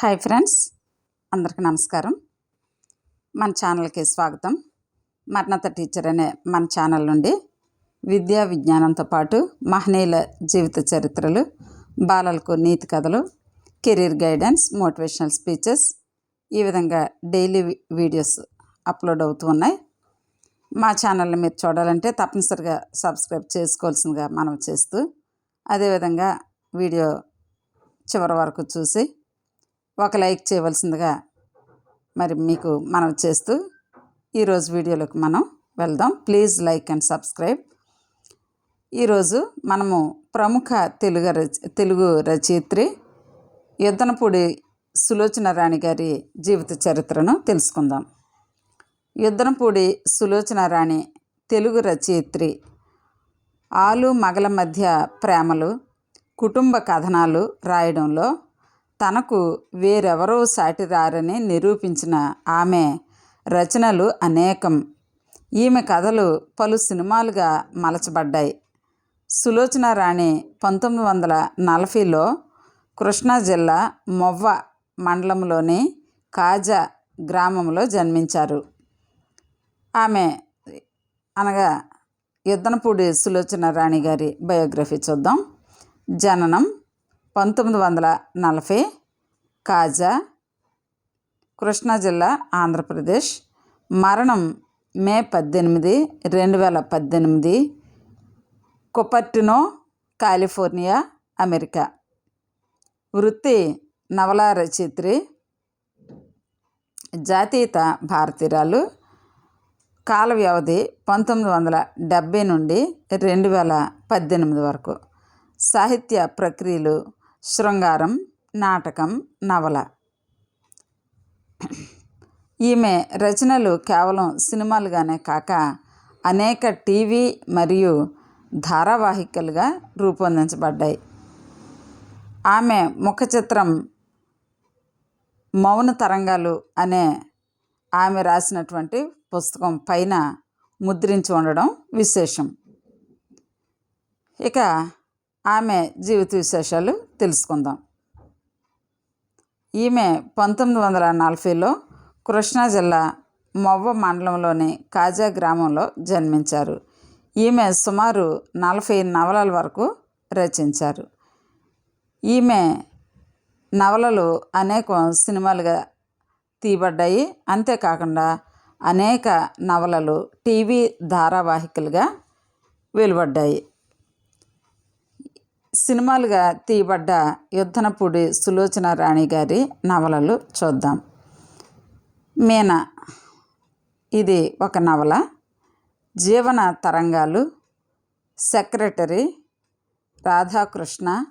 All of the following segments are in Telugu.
హాయ్ ఫ్రెండ్స్ అందరికీ నమస్కారం. మన ఛానల్కి స్వాగతం. మర్ణత టీచర్ అనే మన ఛానల్ నుండి విద్యా విజ్ఞానంతో పాటు మహనీయుల జీవిత చరిత్రలు బాలలకు నీతి కథలు కెరీర్ గైడెన్స్ మోటివేషనల్ స్పీచెస్ ఈ విధంగా డైలీ వీడియోస్ అప్లోడ్ అవుతూ ఉన్నాయి. మా ఛానల్ని మీరు చూడాలంటే తప్పనిసరిగా సబ్స్క్రైబ్ చేసుకోవాల్సిందిగా మనం చేస్తూ అదేవిధంగా వీడియో చివరి వరకు చూసి ఒక లైక్ చేయవలసిందిగా మరి మీకు మనం చేస్తూ ఈరోజు వీడియోలోకి మనం వెళ్దాం. Please like and subscribe. ఈరోజు మనము ప్రముఖ తెలుగు రచ తెలుగు రచయిత్రి యుద్ధనపూడి సులోచన రాణి గారి జీవిత చరిత్రను తెలుసుకుందాం. యుద్ధనపూడి సులోచన రాణి తెలుగు రచయిత్రి ఆలు మగల మధ్య ప్రేమలు కుటుంబ కథనాలు రాయడంలో తనకు వేరెవరూ సాటి రారని నిరూపించిన ఆమె రచనలు అనేకం. ఈమె కథలు పలు సినిమాలుగా మలచబడ్డాయి. సులోచన రాణి పంతొమ్మిది వందల నలభైలో కృష్ణా జిల్లా మొవ్వ మండలంలోని కాజా గ్రామంలో జన్మించారు. ఆమె అనగా యుద్ధనపూడి సులోచన రాణి గారి బయోగ్రఫీ చూద్దాం. జననం పంతొమ్మిది వందల నలభై కాజా కృష్ణా జిల్లా ఆంధ్రప్రదేశ్. మరణం మే పద్దెనిమిది రెండు వేల పద్దెనిమిది కుపర్టినో కాలిఫోర్నియా అమెరికా. వృత్తి నవలా రచయిత్రి జాతీయత భారతీయురాలు. కాల వ్యవధి పంతొమ్మిది వందల డెబ్భై నుండి రెండు వేల పద్దెనిమిది వరకు. సాహిత్య ప్రక్రియలు శృంగారం నాటకం నవల. ఈమె రచనలు కేవలం సినిమాలుగానే కాక అనేక టీవీ మరియు ధారావాహికలుగా రూపొందించబడ్డాయి. ఆమె ముఖ చిత్రం మౌన తరంగాలు అనే ఆమె రాసినటువంటి పుస్తకం పైన ముద్రించి ఉండడం విశేషం. ఇక ఆమె జీవిత విశేషాలు తెలుసుకుందాం. ఈమె పంతొమ్మిది వందల నలభైలో కృష్ణా జిల్లా మొవ్వ మండలంలోని కాజా గ్రామంలో జన్మించారు. ఈమె సుమారు నలభై నవలల వరకు రచించారు. ఈమె నవలలు అనేక సినిమాలుగా తీయబడ్డాయి. అంతేకాకుండా అనేక నవలలు టీవీ ధారావాహికలుగా వెలువడ్డాయి. సినిమాలుగా తీయబడ్డ యుద్ధనపూడి సులోచన రాణి గారి నవలలు చూద్దాం. మీన ఇది ఒక నవల. జీవన తరంగాలు. సెక్రటరీ రాధాకృష్ణ.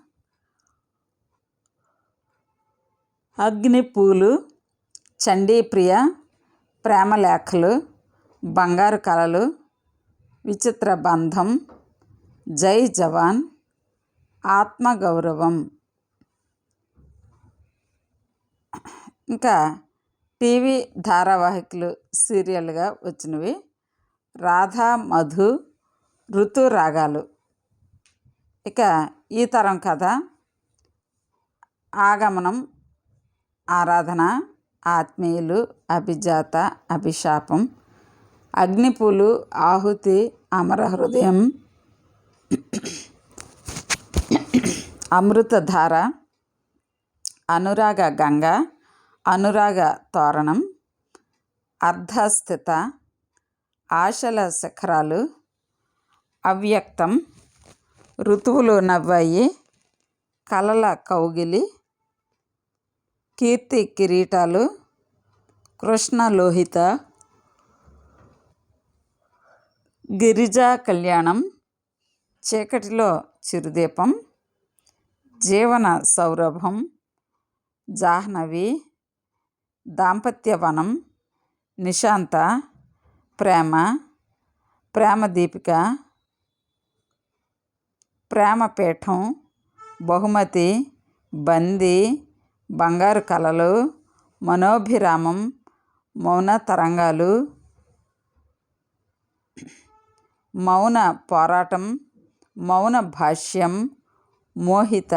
అగ్నిపూలు చండీప్రియ. ప్రేమలేఖలు బంగారు కళలు. విచిత్ర బంధం. జై జవాన్. ఆత్మగౌరవం. ఇంకా టీవీ ధారావాహికలు సీరియల్గా వచ్చినవి. రాధా మధు ఋతు రాగాలు. ఇక ఈ తరం కథ. ఆగమనం ఆరాధన ఆత్మీయులు అభిజాత అభిశాపం. అగ్నిపూలు ఆహుతి అమర హృదయం. అమృతధార అనురాగ గంగ అనురాగ తోరణం అర్ధస్థిత ఆశల శిఖరాలు అవ్యక్తం ఋతువులు నవ్వాయి కలల కౌగిలి కీర్తి కిరీటాలు కృష్ణ లోహిత గిరిజా కళ్యాణం చీకటిలో చిరుదీపం జీవన సౌరభం జాహ్నవి దాంపత్యవనం నిశాంత ప్రేమ ప్రేమ దీపిక ప్రేమపీఠం బహుమతి బందీ బంగారు కలలు మనోభిరామం మౌన తరంగాలు మౌన పోరాటం మౌన భాష్యం మోహిత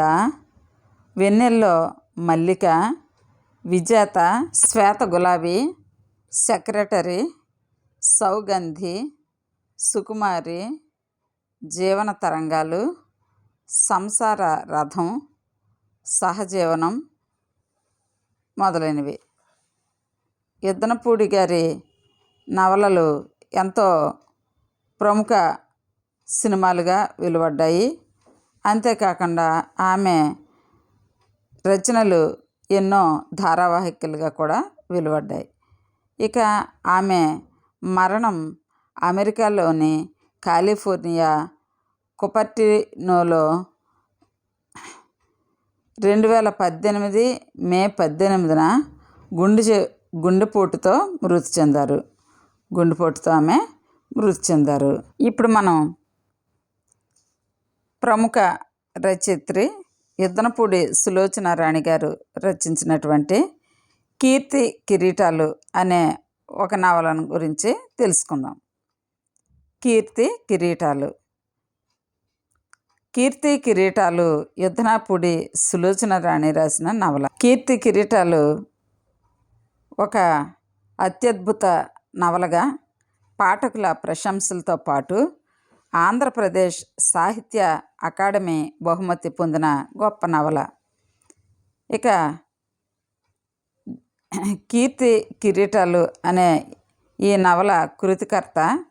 వెన్నెల్లో మల్లిక విజేత శ్వేత గులాబీ సెక్రటరీ సౌగంధి సుకుమారి జీవన తరంగాలు సంసార రథం సహజీవనం మొదలైనవి. ఇద్దనపూడి గారి నవలలు ఎంతో ప్రముఖ సినిమాలుగా వెలువడ్డాయి. అంతేకాకుండా ఆమె రచనలు ఎన్నో ధారావాహికలుగా కూడా వెలువడ్డాయి. ఇక ఆమె మరణం అమెరికాలోని కాలిఫోర్నియా కుపర్టినోలో రెండు వేల పద్దెనిమిది మే పద్దెనిమిదిన గుండె గుండెపోటుతో మృతి చెందారు. గుండెపోటుతో ఆమె మృతి చెందారు. ఇప్పుడు మనం ప్రముఖ రచయిత్రి యుద్ధనపూడి సులోచన రాణి గారు రచించినటువంటి కీర్తి కిరీటాలు అనే ఒక నవలను గురించి తెలుసుకుందాం. కీర్తి కిరీటాలు. కీర్తి కిరీటాలు యుద్ధనాపూడి సులోచన రాణి రాసిన నవల. కీర్తి కిరీటాలు ఒక అత్యద్భుత నవలగా పాఠకుల ప్రశంసలతో పాటు ఆంధ్రప్రదేశ్ సాహిత్య అకాడమీ బహుమతి పొందిన గొప్ప నవల. ఇక కీర్తి కిరీటాలు అనే ఈ నవల కృతికర్త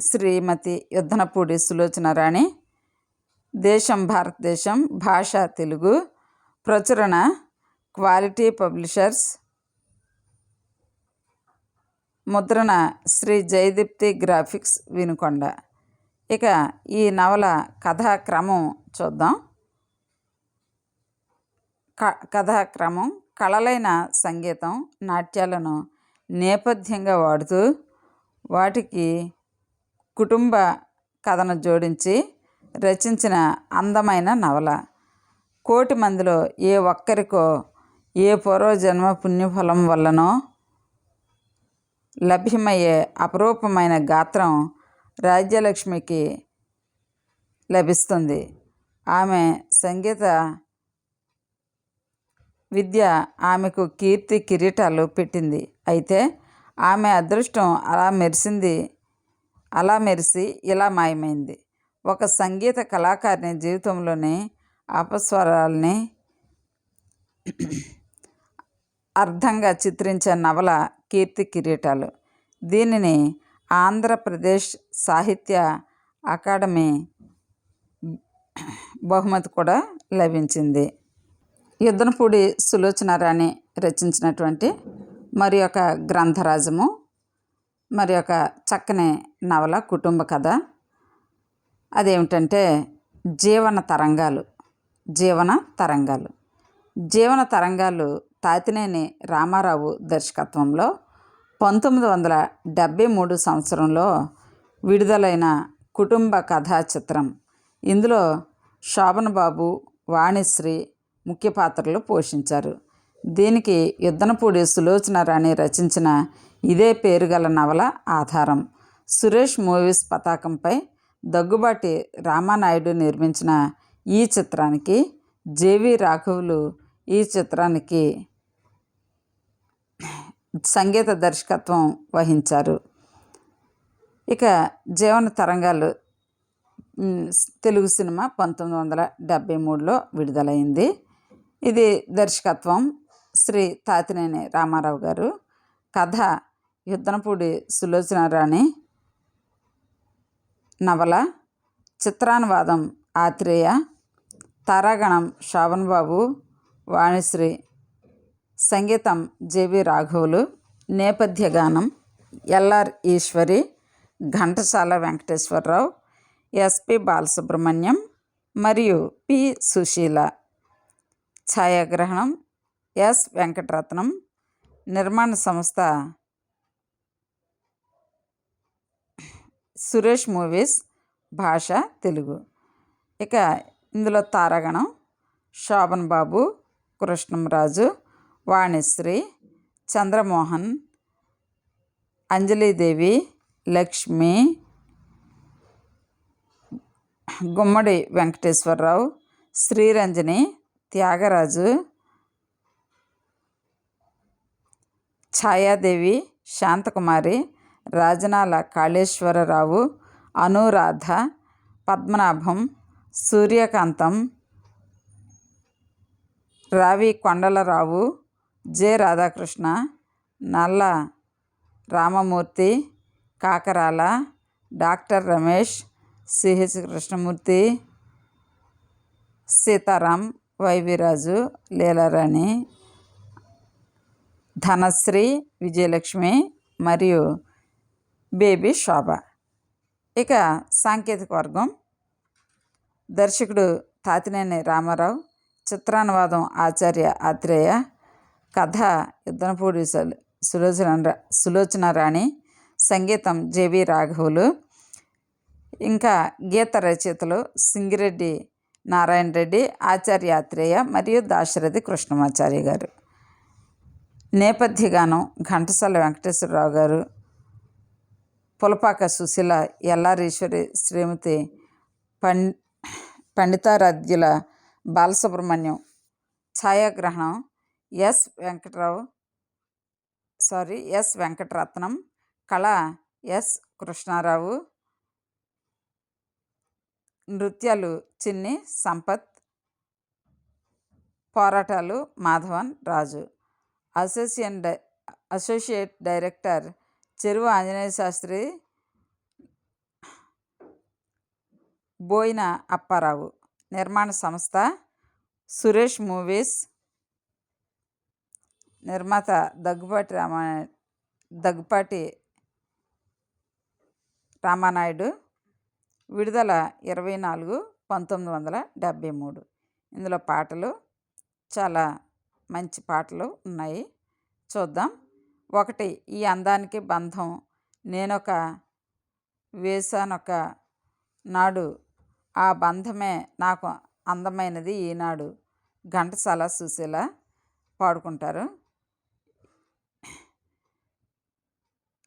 శ్రీమతి యుద్ధనపూడి సులోచన రాణి దేశం భారతదేశం భాష తెలుగు ప్రచురణ క్వాలిటీ పబ్లిషర్స్ ముద్రణ శ్రీ జయదీప్తి గ్రాఫిక్స్ వినుకొండ. ఇక ఈ నవల కథాక్రమం చూద్దాం. క కథాక్రమం కళలైన సంగీతం నాట్యాలను నేపథ్యంగా వాడుతూ వాటికి కుటుంబ కథను జోడించి రచించిన అందమైన నవల. కోటి మందిలో ఏ ఒక్కరికో ఏ పూర్వజన్మ పుణ్యఫలం వల్లనో లభ్యమయ్యే అపరూపమైన గాత్రం రాజ్యలక్ష్మికి లభిస్తుంది. ఆమె సంగీత విద్య ఆమెకు కీర్తి కిరీటాలు పెట్టింది. అయితే ఆమె అదృష్టం అలా మెరిసింది అలా మెరిసి ఇలా మాయమైంది. ఒక సంగీత కళాకారిని జీవితంలోని అపస్వరాల్ని అర్థంగా చిత్రించే నవల కీర్తి కిరీటాలు. దీనిని ఆంధ్రప్రదేశ్ సాహిత్య అకాడమీ బహుమతి కూడా లభించింది. యుద్ధనపూడి సులోచనారాణి రచించినటువంటి మరి ఒక గ్రంథరాజము మరి ఒక చక్కని నవల కుటుంబ కథ. అదేమిటంటే జీవన తరంగాలు జీవన తరంగాలు. జీవన తరంగాలు తాతినేని రామారావు దర్శకత్వంలో పంతొమ్మిది వందల డెబ్భై మూడు సంవత్సరంలో విడుదలైన కుటుంబ కథా చిత్రం. ఇందులో శోభన్ బాబు వాణిశ్రీ ముఖ్య పాత్రలు పోషించారు. దీనికి యుద్ధనపూడి సులోచన రాణి రచించిన ఇదే పేరు గల నవల ఆధారం. సురేష్ మూవీస్ పతాకంపై దగ్గుబాటి రామానాయుడు నిర్మించిన ఈ చిత్రానికి జేవి రాఘవులు ఈ చిత్రానికి సంగీత దర్శకత్వం వహించారు. ఇక జీవన తరంగాలు తెలుగు సినిమా పంతొమ్మిది వందల డెబ్భై మూడులో విడుదలైంది. ఇది దర్శకత్వం శ్రీ తాతినేని రామారావు గారు కథ యుద్ధనపూడి సులోచనారాణి నవల చిత్రానువాదం ఆత్రేయ తారాగణం శోభన్ బాబు వాణిశ్రీ సంగీతం జేవి రాఘవులు నేపథ్య గానం L R Eswari Ghantasala Venkateswararao S P Balasubrahmanyam మరియు పి. సుశీల. ఛాయాగ్రహణం ఎస్. వెంకటరత్నం. నిర్మాణ సంస్థ సురేష్ మూవీస్ భాష తెలుగు. ఇక ఇందులో తారాగణం శోభన్ బాబు కృష్ణంరాజు వాణిశ్రీ చంద్రమోహన్ అంజలీదేవి లక్ష్మి గుమ్మడి వెంకటేశ్వరరావు శ్రీరంజని త్యాగరాజు ఛాయాదేవి శాంతకుమారి రాజనాల కాళేశ్వరరావు అనురాధ పద్మనాభం సూర్యకాంతం రావి Kondalarao J Radhakrishna Nalla Ramamurthy Kakarala doctor Ramesh C H Krishnamurthy Sitaram Y V Raju Leelarani Dhanasri Vijayalakshmi మరియు బేబీ శోభ. ఇక సాంకేతిక వర్గం. దర్శకుడు తాతినేని రామారావు చిత్రానువాదం ఆచార్య ఆత్రేయ కథ యుద్ధనపూడి సుల- సులోచన సులోచన రాణి సంగీతం జేవి రాఘవులు. ఇంకా గీత రచయితలు సింగిరెడ్డి నారాయణ రెడ్డి ఆచార్యాత్రేయ మరియు దాశరథి కృష్ణమాచార్య గారు. నేపథ్య గానం ఘంటసాల వెంకటేశ్వరరావు గారు. పులపాక సుశీల ఎల్లారీశ్వరి శ్రీమతి పం Panditaradhyula Balasubrahmanyam. ఛాయాగ్రహణం S Venkatrao. Sorry S Venkataratnam. కళ ఎస్ కృష్ణారావు. నృత్యాలు చిన్ని సంపత్. పోరాటాలు మాధవన్ రాజు. అసోసియేట్ డై అసోసియేట్ డైరెక్టర్ చెరువు ఆంజనేయ శాస్త్రి. బోయిన అప్పారావు. నిర్మాణ సంస్థ సురేష్ మూవీస్. నిర్మాత దగ్గుపాటి రామా దగ్గుపాటి రామానాయుడు విడుదల ఇరవై నాలుగు పంతొమ్మిది వందల డెబ్భై మూడు. ఇందులో పాటలు చాలా మంచి పాటలు ఉన్నాయి. చూద్దాం. ఒకటి ఈ అందానికి బంధం. నేనొక వేసానొక నాడు ఆ బంధమే నాకు అందమైనది ఈనాడు. ఘంటసాల సుశీల పాడుకుంటారు.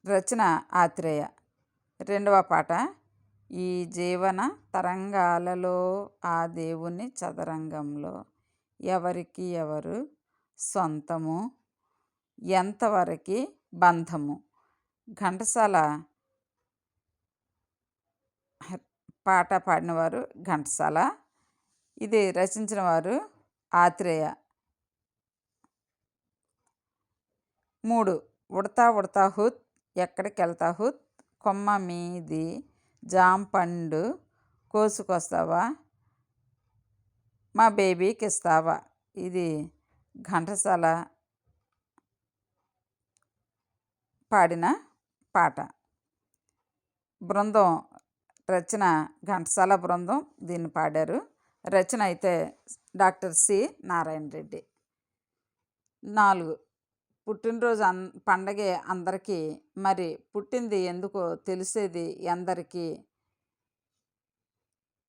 రచన ఆత్రేయ. రెండవ పాట ఈ జీవన తరంగాలలో ఆ దేవుని చదరంగంలో ఎవరికి ఎవరు సొంతము? ఎంతవరకు బంధము? ఘంటసాల పాట పాడినవారు ఘంటసాల. ఇది రచించిన వారు ఆత్రేయ. మూడు ఉడతా ఉడతా హుత్ ఎక్కడికి వెళ్తా కొమ్మ మీది జాంపండు కోసుకొస్తావా? మా బేబీకి ఇస్తావా? ఇది ఘంటసాల పాడిన పాట. బృందం రచన ఘంటసాల బృందం దీన్ని పాడారు. రచన అయితే డాక్టర్ సి. నారాయణ రెడ్డి నాలుగు. పుట్టినరోజు అన్ పండగే అందరికీ మరి పుట్టింది ఎందుకో తెలిసేది ఎందరికీ?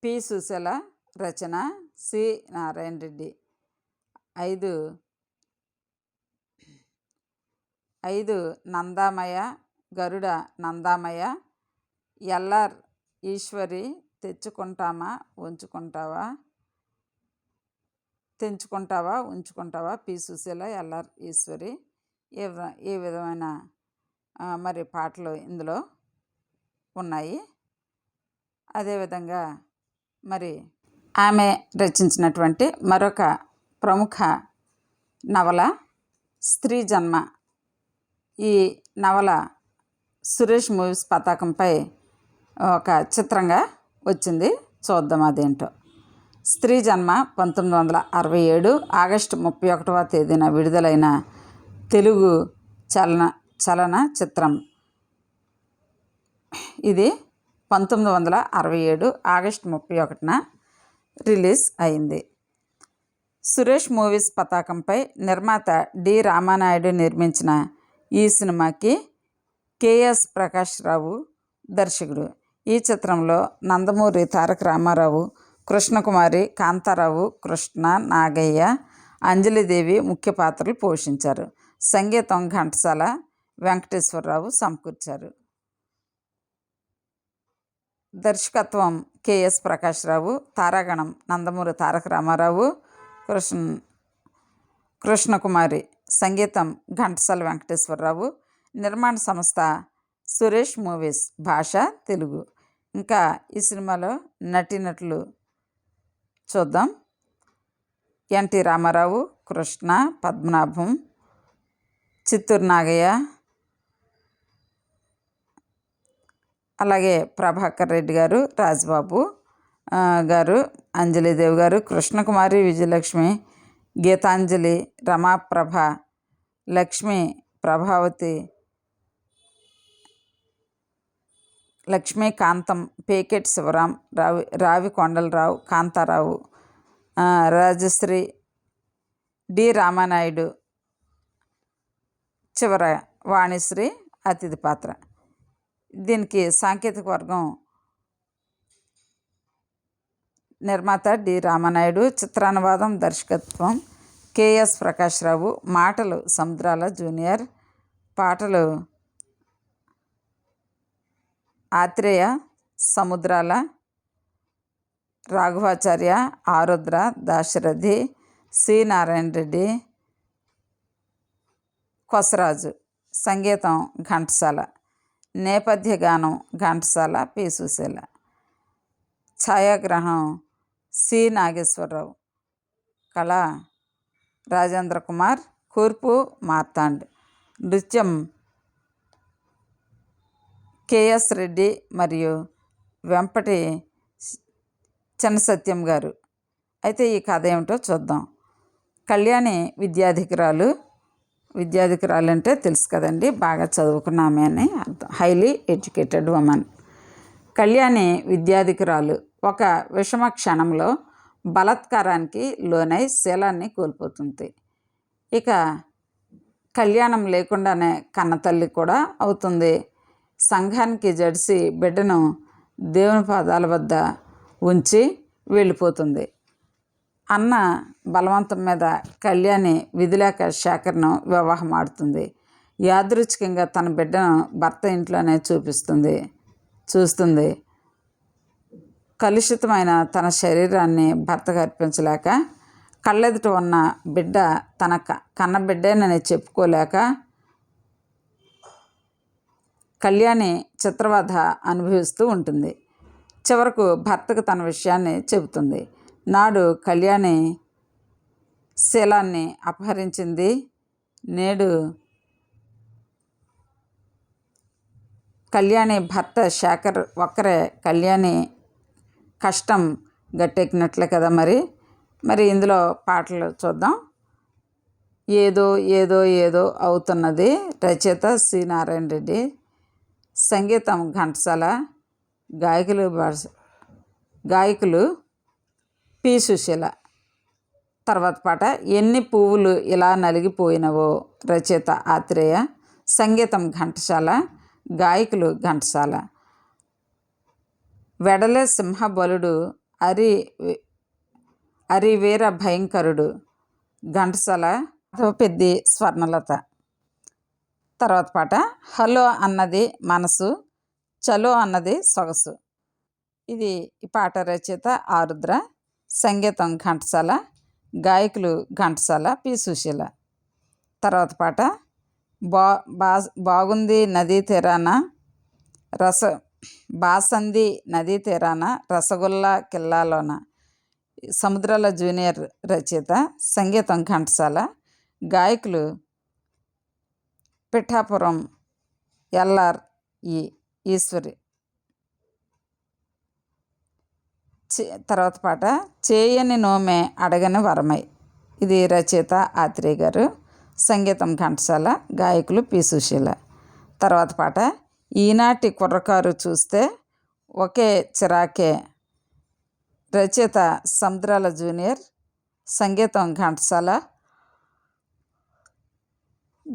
పి. సుశల రచన సి. నారాయణ రెడ్డి. ఐదు ఐదు నందామయ గరుడ నందామయ ఎల్ఆర్ ఈశ్వరి తెచ్చుకుంటామా ఉంచుకుంటావా? తెంచుకుంటావా ఉంచుకుంటావా? P. Susheela L R Eswari. ఏ వ- ఏ విధమైన మరి పాటలు ఇందులో ఉన్నాయి. అదేవిధంగా మరి ఆమె రచించినటువంటి మరొక ప్రముఖ నవల స్త్రీ జన్మ. ఈ నవల సురేష్ మూవీస్ పతాకంపై ఒక చిత్రంగా వచ్చింది. చూద్దాం అదేంటో. స్త్రీ జన్మ పంతొమ్మిది వందల అరవై ఏడు ఆగస్టు ముప్పై ఒకటవ తేదీన విడుదలైన తెలుగు చలన చలన చిత్రం. ఇది పంతొమ్మిది వందల అరవై ఏడు ఆగస్టు ముప్పై ఒకటిన రిలీజ్ అయింది. సురేష్ మూవీస్ పతాకంపై నిర్మాత డి రామానాయుడు నిర్మించిన ఈ సినిమాకి కేఎస్ ప్రకాష్ రావు దర్శకుడు. ఈ చిత్రంలో నందమూరి తారక రామారావు కృష్ణకుమారి కాంతారావు కృష్ణ నాగయ్య అంజలిదేవి ముఖ్య పాత్రలు పోషించారు. సంగీతం ఘంటసాల వెంకటేశ్వరరావు సమకూర్చారు. దర్శకత్వం కెఎస్ ప్రకాశ్రావు తారాగణం నందమూరి తారక రామారావు కృష్ణ కృష్ణకుమారి సంగీతం ఘంటసాల వెంకటేశ్వరరావు నిర్మాణ సంస్థ సురేష్ మూవీస్ భాష తెలుగు. ఇంకా ఈ సినిమాలో నటీనటులు చూద్దాం. N T Ramarao Krishna Padmanabham Chittoor Nagaiah. అలాగే ప్రభాకర్ రెడ్డి గారు రాజ్బాబు గారు అంజలిదేవి గారు కృష్ణకుమారి విజయలక్ష్మి గీతాంజలి రమాప్రభ లక్ష్మి ప్రభావతి లక్ష్మీకాంతం పేకెట్ శివరాం రావి రావి కొండలరావు కాంతారావు రాజశ్రీ డి రామానాయుడు చివర వాణిశ్రీ అతిథి పాత్ర. దీనికి సాంకేతిక వర్గం నిర్మాత డి రామనాయుడు చిత్రానువాదం దర్శకత్వం కెఎస్ ప్రకాశ్రావు మాటలు సముద్రాల జూనియర్ పాటలు ఆత్రేయ సముద్రాల రాఘవాచార్య ఆరుద్ర దాశరథి సి నారాయణ రెడ్డి కొసరాజు సంగీతం ఘంటసాల నేపథ్య గానం ఘంటసాల పి. సుశీల. ఛాయాగ్రహం సి. నాగేశ్వరరావు. కళ రాజేంద్ర కుమార్ కూర్పు మార్తాండ్. నృత్యం కేఎస్ రెడ్డి మరియు వెంపటి చిన్నసత్యం గారు. అయితే ఈ కథ ఏమిటో చూద్దాం. కళ్యాణి విద్యాధికురాలు విద్యాధికురాలంటే తెలుసు కదండి బాగా చదువుకున్న ఆమె అని అర్థం. హైలీ ఎడ్యుకేటెడ్ ఉమెన్ కళ్యాణి విద్యాధికురాలు. ఒక విషమ క్షణంలో బలాత్కారానికి లోనై శీలాన్ని కోల్పోతుంది. ఇక కళ్యాణం లేకుండానే కన్నతల్లి కూడా అవుతుంది. సంఘానికి జడిసి బిడ్డను దేవుని పాదాల వద్ద ఉంచి వెళ్ళిపోతుంది. అన్న బలవంతం మీద కళ్యాణి విధిలేక శేఖర్ను వివాహం ఆడుతుంది యాదృచ్ఛికంగా తన బిడ్డను భర్త ఇంట్లోనే చూపిస్తుంది. చూస్తుంది. కలుషితమైన తన శరీరాన్ని భర్తకు అర్పించలేక కళ్ళెదుట ఉన్న బిడ్డ తన క- కన్న బిడ్డేనని చెప్పుకోలేక కళ్యాణి చిత్రవధ అనుభవిస్తూ ఉంటుంది. చివరకు భర్తకు తన విషయాన్ని చెబుతుంది. నాడు కళ్యాణి శీలాన్ని అపహరించింది. నేడు కళ్యాణి భర్త శేఖర్ ఒక్కరే. కళ్యాణి కష్టం గట్టెక్కినట్లే కదా మరి. మరి ఇందులో పాటలు చూద్దాం. ఏదో ఏదో ఏదో అవుతున్నది రచయిత సి నారాయణ రెడ్డి. సంగీతం ఘంటసాల. గాయకులు భాష- గాయకులు పి సుశీల. తర్వాత పాట ఎన్ని పువ్వులు ఇలా నలిగిపోయినవో రచయిత ఆత్రేయ సంగీతం ఘంటసాల గాయకులు ఘంటసాల. వెడలే సింహబలుడు అరి అరివీర భయంకరుడు ఘంటసాల పెద్ది స్వర్ణలత. తర్వాత పాట హలో అన్నది మనసు చలో అన్నది సొగసు. ఇది ఈ పాట రచయిత ఆరుద్ర. సంగీతం ఘంటసాల గాయకులు ఘంటసాల పి. సుశీల. తర్వాత పాట బా బా బాగుంది నదీ తీరాన రస బాసంది నదీ తీరాన రసగుల్లా కిల్లాలోన. సముద్రాల జూనియర్ రచయిత సంగీతం ఘంటసాల గాయకులు పిఠాపురం ఎల్ఆర్ ఈ ఈశ్వరి చే- తర్వాత పాట చేయని నోమే అడగని వరమై ఇది రచయిత ఆత్రేయ గారు సంగీతం ఘంటసాల గాయకులు పి. సుశీల. తర్వాత పాట ఈనాటి కుర్రకారు చూస్తే ఒకే చిరాకే రచయిత సముద్రాల జూనియర్ సంగీతం ఘంటసాల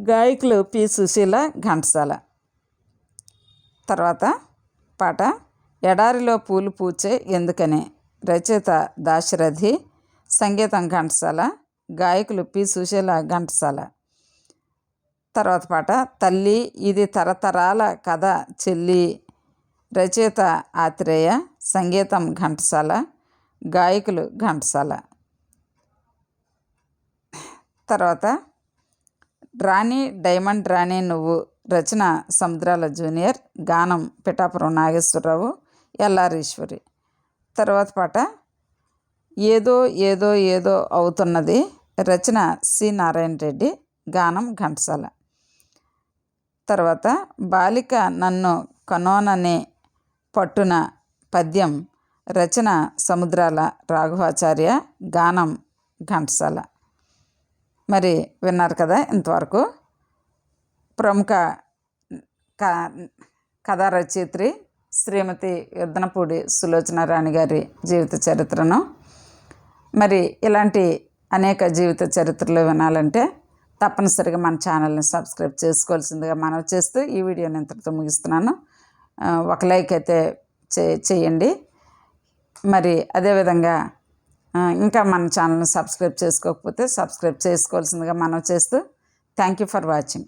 గాయకులు పి. సుశీల ఘంటసాల. తర్వాత పాట ఎడారిలో పూలు పూచే ఎందుకని? రచయిత దాశరథి సంగీతం ఘంటసాల గాయకులు పి. సుశీల ఘంటసాల. తర్వాత పాట తల్లి ఇది తరతరాల కథ చెల్లి. రచయిత ఆత్రేయ సంగీతం ఘంటసాల గాయకులు ఘంటసాల. తర్వాత రాణి డైమండ్ రాణి నువ్వు రచన సముద్రాల జూనియర్ గానం పిఠాపురం నాగేశ్వరరావు ఎల్లారీశ్వరి. తర్వాత పాట ఏదో ఏదో ఏదో అవుతున్నది రచన సి. నారాయణ రెడ్డి గానం ఘంటసాల. తర్వాత బాలిక నన్ను కనోననే పట్టున పద్యం రచన సముద్రాల రాఘవాచార్య గానం ఘంటసాల. మరి విన్నారు కదా ఇంతవరకు. ప్రముఖ క కథా రచయిత్రి శ్రీమతి యుద్ధనపూడి సులోచన రాణి గారి జీవిత చరిత్రను. మరి ఇలాంటి అనేక జీవిత చరిత్రలు వినాలంటే తప్పనిసరిగా మన ఛానల్ని సబ్స్క్రైబ్ చేసుకోవాల్సిందిగా మనం చేస్తూ ఈ వీడియోని ఇంతటితో ముగిస్తున్నాను. ఒక లైక్ అయితే చే చేయండి. మరి అదేవిధంగా ఇంకా మన ఛానల్ని సబ్స్క్రైబ్ చేసుకోకపోతే సబ్స్క్రైబ్ చేసుకోవాల్సిందిగా మనం చేస్తూ థ్యాంక్ యూ ఫర్ వాచింగ్.